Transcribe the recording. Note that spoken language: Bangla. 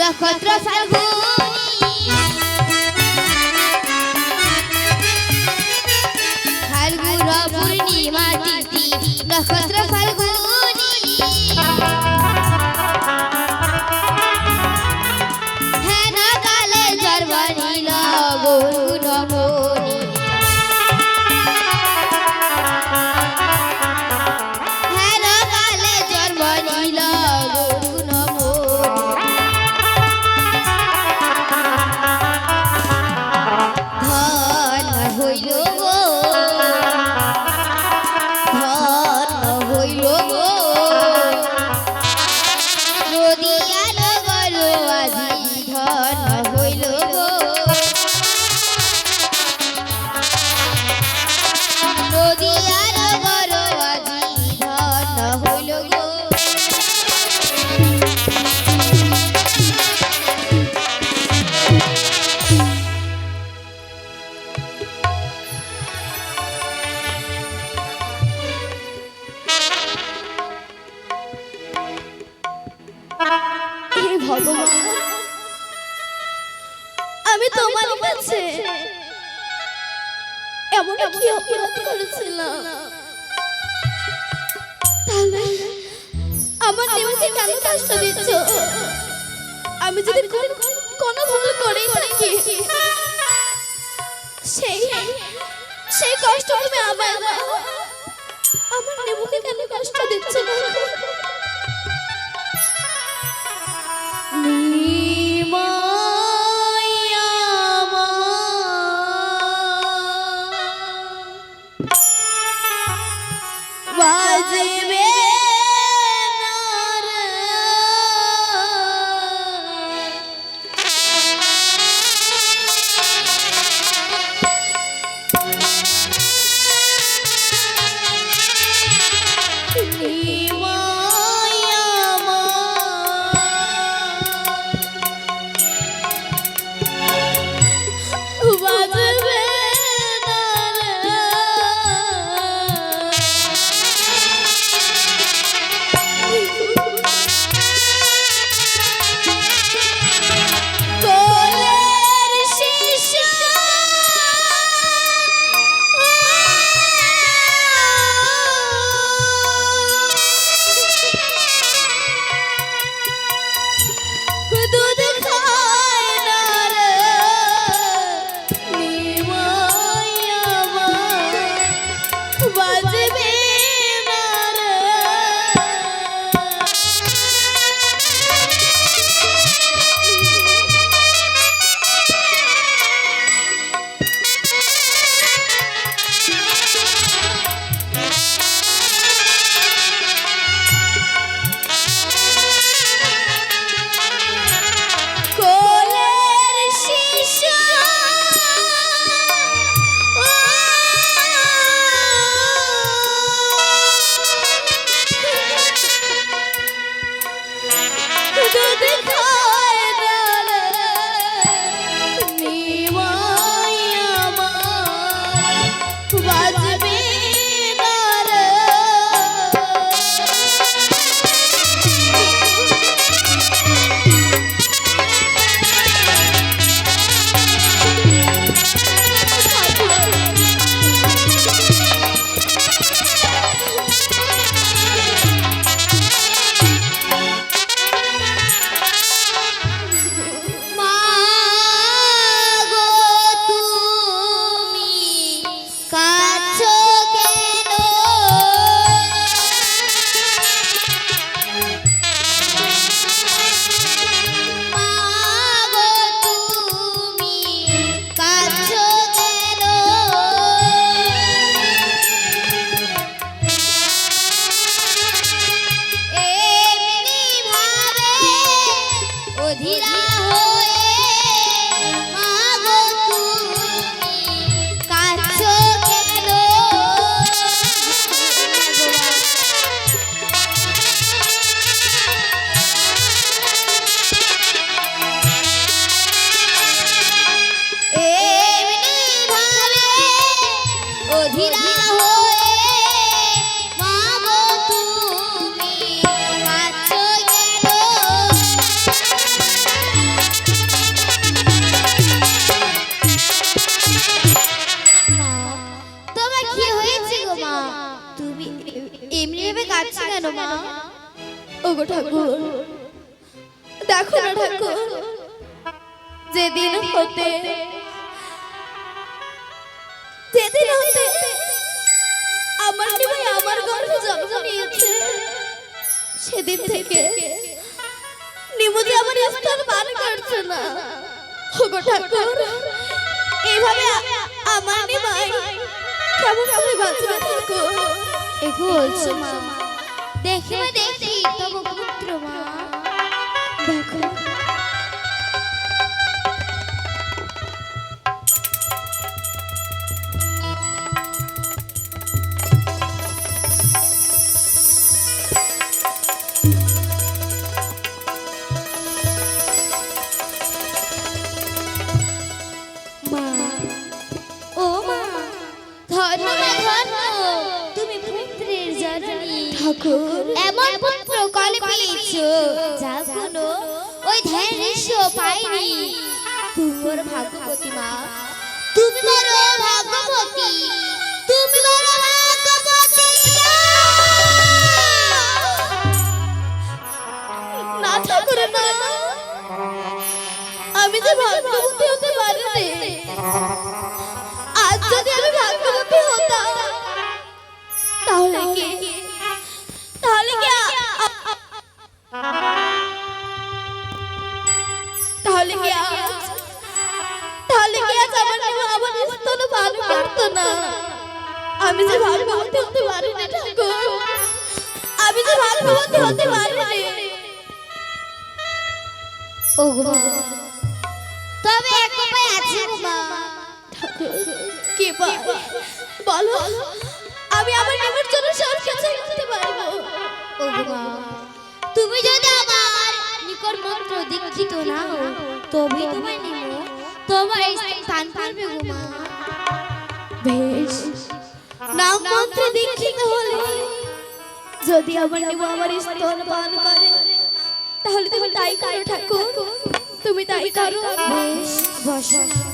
quando eu encontro essa. অপরাধ আমার দেবকে কষ্ট আমি কোনো সেই সেই কষ্ট তুমি আমার আমার নেবুকে কেন কষ্ট দিচ্ছ? ঠাকুর। দেখো না ঠাকুর, যেদিন হতে যেদিন হতে আমার নিবাই আমার গর্ভে জন্ম নিয়েছে, সেদিন থেকে নিমুদি আমার স্তন পান করছে না। ওগো ঠাকুর এইভাবে আমার নিবাই কেমন করে বাঁচবে ঠাকুর? একু বলছো মা। দেখিবে দেখি। তব পুত্র মা। দেখো। ধন্য। তুমি পুত্রের জননী। ঠাকুর। পেয়েছ যা কোনো ওই ধ্যান ঋষ্য পাইনি। তুমি বড় ভাগ্যবতী মা। তুমি বড় ভাগ্যবতী তুমি বড় ভাগ্যবতী না ঠাকুর না। আমি যে ভাগ্যবতী হতে পারিনি আজ যদি আমি ভাগ্যবতী হতাম তাহলে কি তবে এক উপায় আছে মা। কি বলো। আমি আমার নিমের জন্য সব কিছু করতে পারব। ও মা তুমি যদি আমার নিকট মন্ত্র দীক্ষিত না হও তবে তোমার নিম তোমার স্থান পারবে গো মা। বেশ। নাম মন্ত্রে দীক্ষিত হলে যদি আমার নিম আমার স্তন পান করে। তাহলে তুমি তাই করো ঠাকুর। তুমি তাই করো। বস বসো।